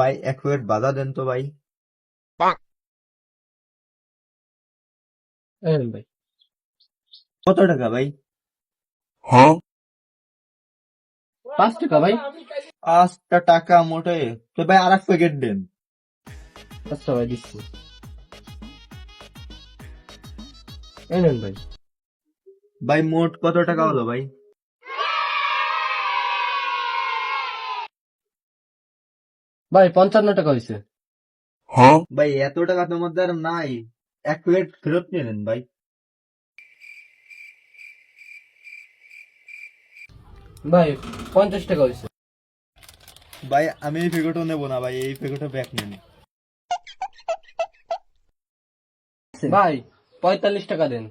ভাই এক প্লেট বাধা দেন তো ভাই। এই ভাই। কত টাকা ভাই? পাঁচ টাকা ভাই। পাঁচটা টাকা মোটে। তো ভাই আর এক প্যাকেট দেন। আচ্ছা ভাই দিচ্ছি। এই নেন ভাই। ভাই মোট কত টাকা হলো ভাই? ভাই পঞ্চান্ন টাকা হয়েছে ভাই এত টাকা তোমার দ্বারা নাই। এক প্লেট ফেরত নিয়ে নেন ভাই। ভাই পঞ্চাশ টাকা হয়েছে ভাই আমি এই প্যাকেটও নেব না ভাই এই প্যাকেটও ব্যাক নেন। ভাই পঁয়তাল্লিশ টাকা দেন।